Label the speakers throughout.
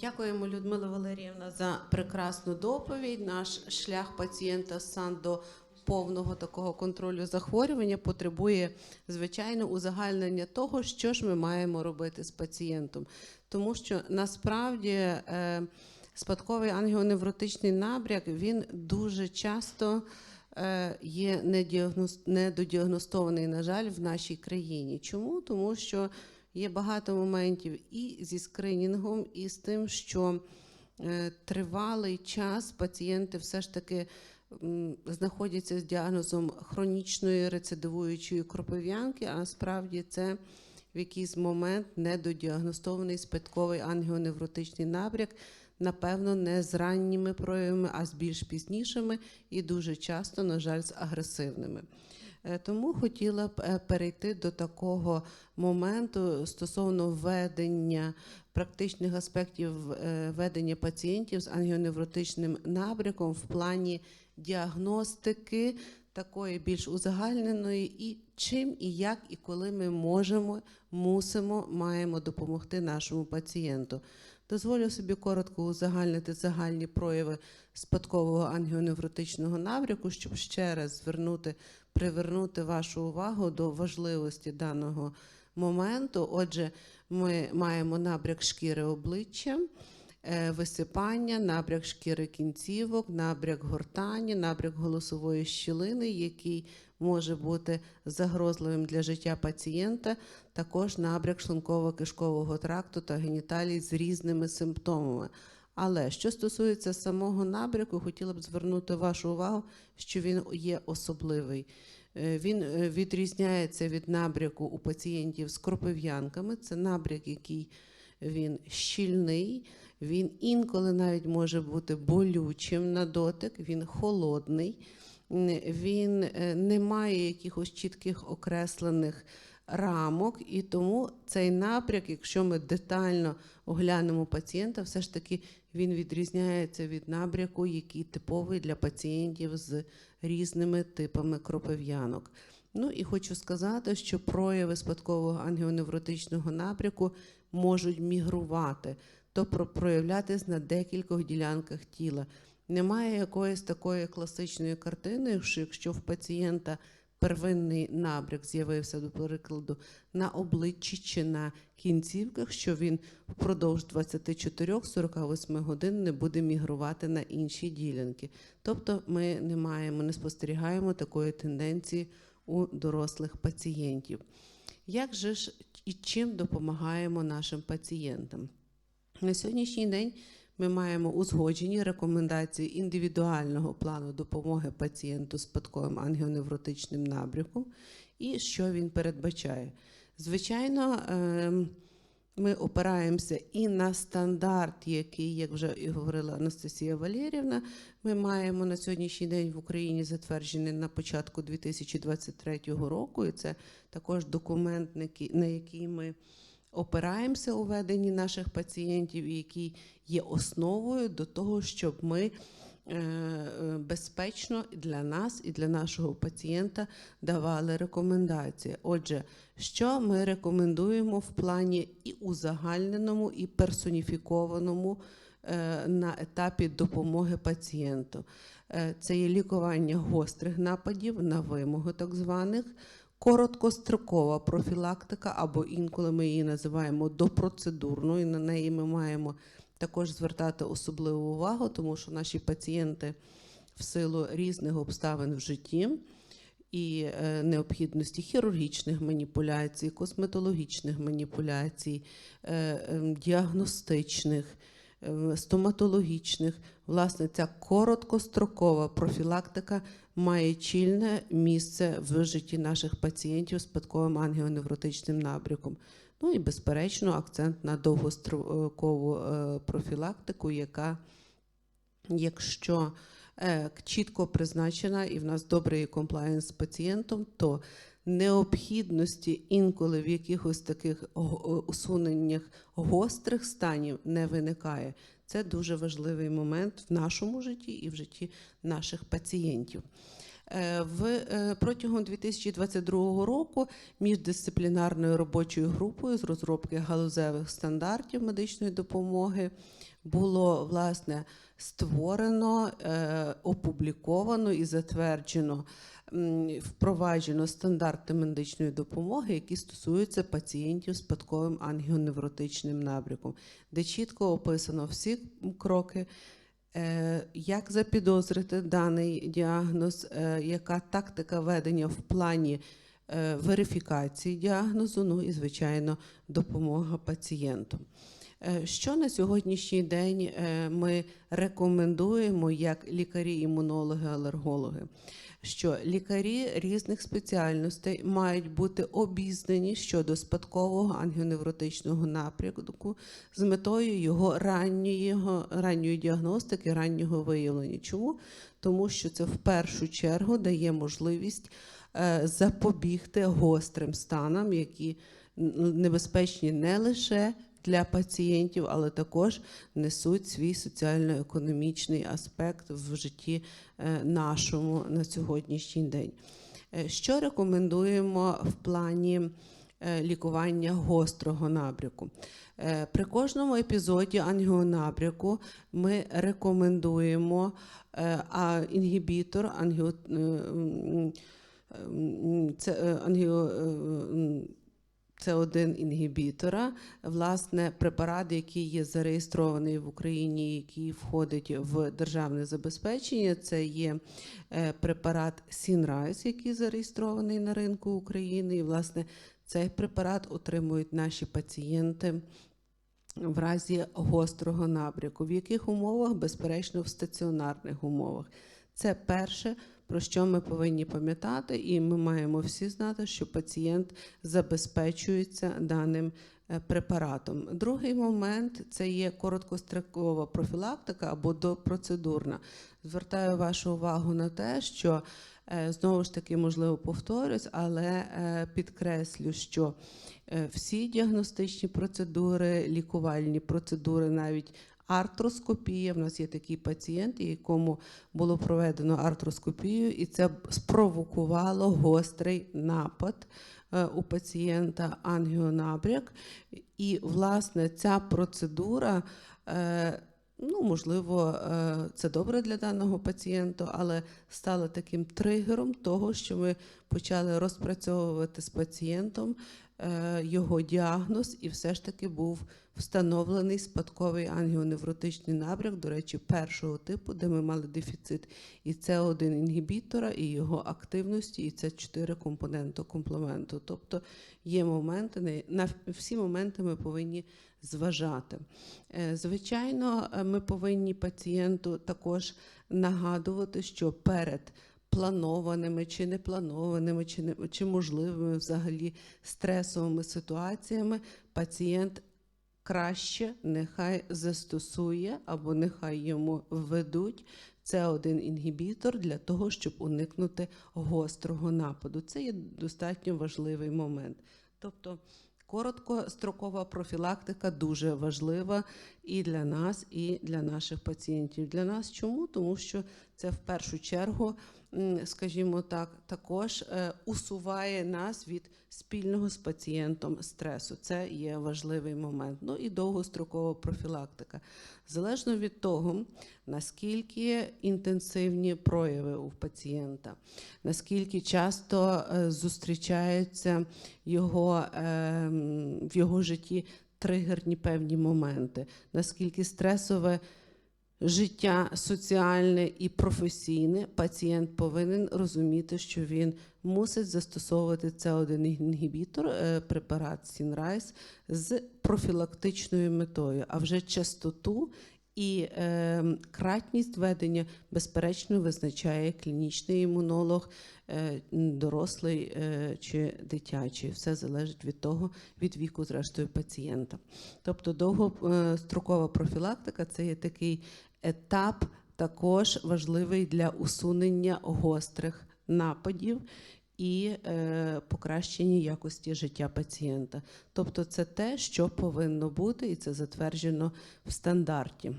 Speaker 1: Дякуємо, Людмила Валеріївна, за прекрасну доповідь. Наш шлях пацієнта сам до повного такого контролю захворювання потребує звичайно узагальнення того, що ж ми маємо робити з пацієнтом, тому що насправді. Е, Спадковий ангіоневротичний набряк він дуже часто е, є недодіагностований, на жаль, в нашій країні. Чому? Тому що є багато моментів і зі скринінгом, і з тим, що е, тривалий час пацієнти все ж таки знаходяться з діагнозом хронічної рецидивуючої кропив'янки, а насправді це в якийсь момент недодіагностований спадковий ангіоневротичний набряк, напевно, не з ранніми проявами, а з більш пізнішими і дуже часто, на жаль, з агресивними. Е, Тому хотіла б е, перейти до такого моменту стосовно ведення практичних аспектів е, ведення пацієнтів з ангіоневротичним набряком в плані діагностики такої більш узагальненої, і чим і як і коли ми можемо, мусимо, маємо допомогти нашому пацієнту. Дозволю собі коротко узагальнити загальні прояви спадкового ангіоневротичного набряку, щоб ще раз звернути, привернути вашу увагу до важливості даного моменту. Отже, ми маємо набряк шкіри обличчя, е, висипання, набряк шкіри кінцівок, набряк гортані, набряк голосової щілини, який може бути загрозливим для життя пацієнта, також набряк шлунково-кишкового тракту та геніталій з різними симптомами. Але що стосується самого набряку, хотіла б звернути вашу увагу, що він є особливий. Е, Він е, відрізняється від набряку у пацієнтів з кропив'янками. Це набряк, який він щільний, він інколи навіть може бути болючим на дотик, він холодний, він е, не має якихось чітких окреслених рамок, і тому цей напряк, якщо ми детально оглянемо пацієнта, все ж таки він відрізняється від набряку, який типовий для пацієнтів з різними типами кропив'янок. Ну і хочу сказати, що прояви спадкового ангіоневротичного напряку можуть мігрувати, тобто проявлятись на декількох ділянках тіла. Немає якоїсь такої класичної картини, що якщо в пацієнта первинний набряк з'явився, до прикладу, на обличчі чи на кінцівках, що він впродовж 24-48 годин не буде мігрувати на інші ділянки. Тобто ми не маємо, не спостерігаємо такої тенденції у дорослих пацієнтів. Як же ж і чим допомагаємо нашим пацієнтам? На сьогоднішній день ми маємо узгоджені рекомендації індивідуального плану допомоги пацієнту з спадковим ангіоневротичним набряком і що він передбачає. Звичайно, ем, ми опираємося і на стандарт, який, як вже і говорила Анастасія Валерівна, ми маємо на сьогоднішній день в Україні затверджений на початку 2023 року. І це також документ, на який ми опираємося у веденні наших пацієнтів, і який є основою до того, щоб ми е, безпечно для нас і для нашого пацієнта давали рекомендації. Отже, що ми рекомендуємо в плані і узагальненому, і персоніфікованому е, на етапі допомоги пацієнту? Е, Це є лікування гострих нападів на вимогу, так званих. Короткострокова профілактика, або інколи ми її називаємо допроцедурною. На неї ми маємо також звертати особливу увагу, тому що наші пацієнти в силу різних обставин в житті і е, необхідності хірургічних маніпуляцій, косметологічних маніпуляцій, е, е, діагностичних, стоматологічних, власне, ця короткострокова профілактика має чільне місце в житті наших пацієнтів з спадковим ангіоневротичним набряком. Ну і, безперечно, акцент на довгострокову е, профілактику, яка, якщо е, чітко призначена і в нас добрий комплаєнс з пацієнтом, то необхідності інколи в якихось таких усуненнях гострих станів не виникає. Це дуже важливий момент в нашому житті і в житті наших пацієнтів. Е, В е, протягом 2022 року міждисциплінарною робочою групою з розробки галузевих стандартів медичної допомоги було власне створено, е, опубліковано і затверджено. Впроваджено стандарти медичної допомоги, які стосуються пацієнтів з спадковим ангіоневротичним набряком, де чітко описано всі кроки, е, як запідозрити даний діагноз, е, яка тактика ведення в плані е, верифікації діагнозу, ну і, звичайно, допомога пацієнту. Е, Що на сьогоднішній день е, ми рекомендуємо як лікарі-імунологи, алергологи? Що лікарі різних спеціальностей мають бути обізнані щодо спадкового ангіоневротичного напрямку з метою його ранньої, ранньої діагностики, раннього виявлення. Чому? Тому що це в першу чергу дає можливість е, запобігти гострим станам, які небезпечні не лише для пацієнтів, але також несуть свій соціально-економічний аспект в житті е, нашому на сьогоднішній день. Е, Що рекомендуємо в плані е, лікування гострого набряку? При кожному епізоді ангіонабряку ми рекомендуємо інгібітор ангіо, це, ангіо, це один інгібітора, власне, препарат, який є зареєстрований в Україні, який входить в державне забезпечення. Це є е, препарат Сінрайс, який зареєстрований на ринку України. І, власне, цей препарат отримують наші пацієнти в разі гострого набряку. В яких умовах? Безперечно, в стаціонарних умовах. Це перше, про що ми повинні пам'ятати, і ми маємо всі знати, що пацієнт забезпечується даним е, препаратом. Другий момент це є короткострокова профілактика або допроцедурна. Звертаю вашу увагу на те, що е, знову ж таки можливо повторюсь, але е, підкреслю, що всі діагностичні процедури, лікувальні процедури, навіть Артроскопія. В нас є такий пацієнт, якому було проведено артроскопію, і це спровокувало гострий напад е, у пацієнта ангіонабряк. І, власне, ця процедура. е, Ну, можливо, е, це добре для даного пацієнта, але стала таким тригером того, що ми почали розпрацьовувати з пацієнтом його діагноз, і все ж таки був встановлений спадковий ангіоневротичний набряк, до речі, першого типу, де ми мали дефіцит і це один інгібітора, і його активності, і це чотири компоненти комплементу. Тобто є моменти, на- на всі моменти ми повинні зважати. Е, Звичайно, е, ми повинні пацієнту також нагадувати, що перед планованими чи непланованими, чи, не, чи можливими взагалі стресовими ситуаціями пацієнт краще нехай застосує або нехай йому введуть. Це один інгібітор для того, щоб уникнути гострого нападу. Це є достатньо важливий момент. Тобто короткострокова профілактика дуже важлива і для нас, і для наших пацієнтів. Для нас чому? Тому що це в першу чергу, скажімо так, також е, усуває нас від спільного з пацієнтом стресу. Це є важливий момент. Ну і довгострокова профілактика. Залежно від того, наскільки інтенсивні прояви у пацієнта, наскільки часто е, зустрічаються його, е, в його житті тригерні певні моменти, наскільки стресове життя соціальне і професійне, пацієнт повинен розуміти, що він мусить застосовувати це один інгібітор, е, препарат Сінрайс з профілактичною метою, а вже частоту. І е, кратність ведення, безперечно, визначає клінічний імунолог, е, дорослий е, чи дитячий. Все залежить від того, від віку, зрештою, пацієнта. Тобто довгострокова профілактика це є такий етап, також важливий для усунення гострих нападів і е, покращення якості життя пацієнта. Тобто, це те, що повинно бути, і це затверджено в стандарті.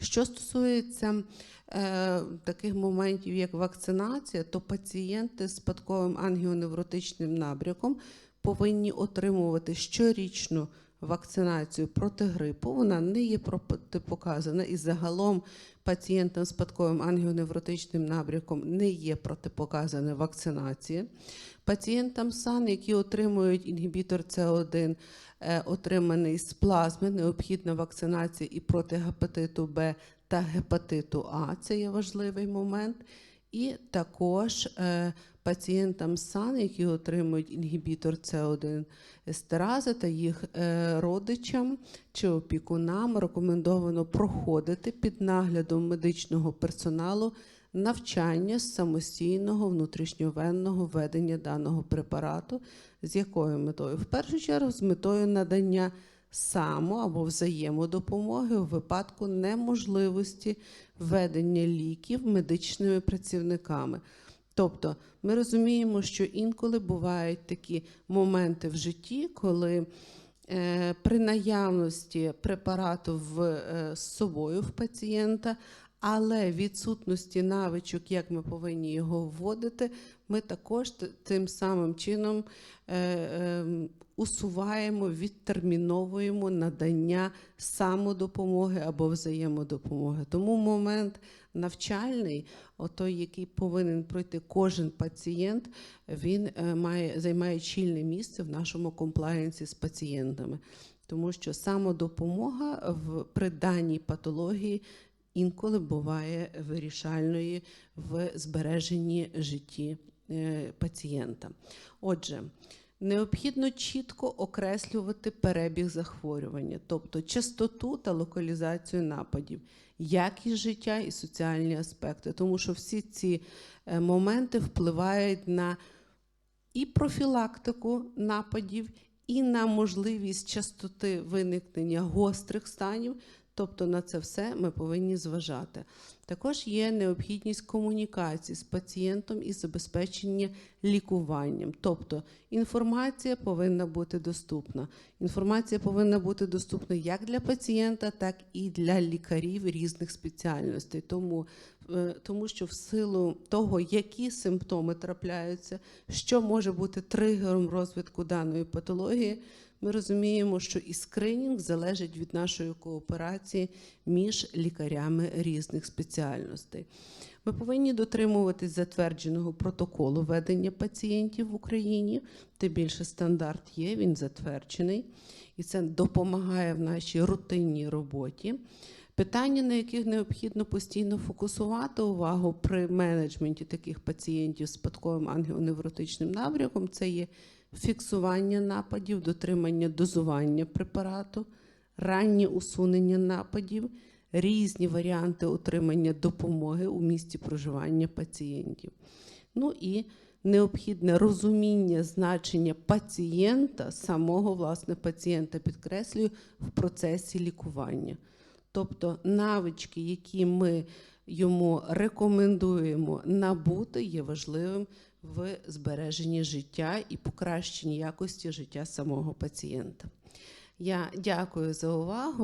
Speaker 1: Що стосується е, таких моментів, як вакцинація, то пацієнти з спадковим ангіоневротичним набряком повинні отримувати щорічну вакцинацію проти грипу. Вона не є протипоказана і загалом пацієнтам з спадковим ангіоневротичним набряком не є протипоказана вакцинація. Пацієнтам САН, які отримують інгібітор С1, е, отриманий з плазми, необхідна вакцинація і проти гепатиту Б та гепатиту А. Це є важливий момент. І також е, пацієнтам САН, які отримують інгібітор С1 естерази та їх е, родичам чи опікунам рекомендовано проходити під наглядом медичного персоналу навчання з самостійного внутрішньовенного введення даного препарату. З якою метою? В першу чергу, з метою надання само або взаємодопомоги у випадку неможливості введення ліків медичними працівниками. Тобто ми розуміємо, що інколи бувають такі моменти в житті, коли е, при наявності препарату в, е, з собою в пацієнта, але відсутності навичок, як ми повинні його вводити, ми також тим самим чином е, е, усуваємо, відтерміновуємо надання самодопомоги або взаємодопомоги. Тому момент навчальний, отой, який повинен пройти кожен пацієнт, він е, має займає чільне місце в нашому комплаєнсі з пацієнтами. Тому що самодопомога в при даній патології інколи буває вирішальною в збереженні житті е, пацієнта. Отже, необхідно чітко окреслювати перебіг захворювання, тобто частоту та локалізацію нападів, якість життя і соціальні аспекти, тому що всі ці е, моменти впливають на і профілактику нападів, і на можливість частоти виникнення гострих станів. Тобто на це все ми повинні зважати. Також є необхідність комунікації з пацієнтом і забезпечення лікуванням. Тобто інформація повинна бути доступна. Інформація повинна бути доступна як для пацієнта, так і для лікарів різних спеціальностей. Тому, е, тому що в силу того, які симптоми трапляються, що може бути тригером розвитку даної патології, ми розуміємо, що і скринінг залежить від нашої кооперації між лікарями різних спеціальностей. Ми повинні дотримуватись затвердженого протоколу ведення пацієнтів в Україні. Тим більше стандарт є, він затверджений, і це допомагає в нашій рутинній роботі. Питання, на яких необхідно постійно фокусувати увагу при менеджменті таких пацієнтів з спадковим ангіоневротичним набряком, це є фіксування нападів, дотримання дозування препарату, раннє усунення нападів, різні варіанти отримання допомоги у місці проживання пацієнтів. Ну і необхідне розуміння значення пацієнта, самого власне пацієнта, підкреслюю, в процесі лікування. Тобто навички, які ми йому рекомендуємо набути, є важливим в збереженні життя і покращенні якості життя самого пацієнта. Я дякую за увагу.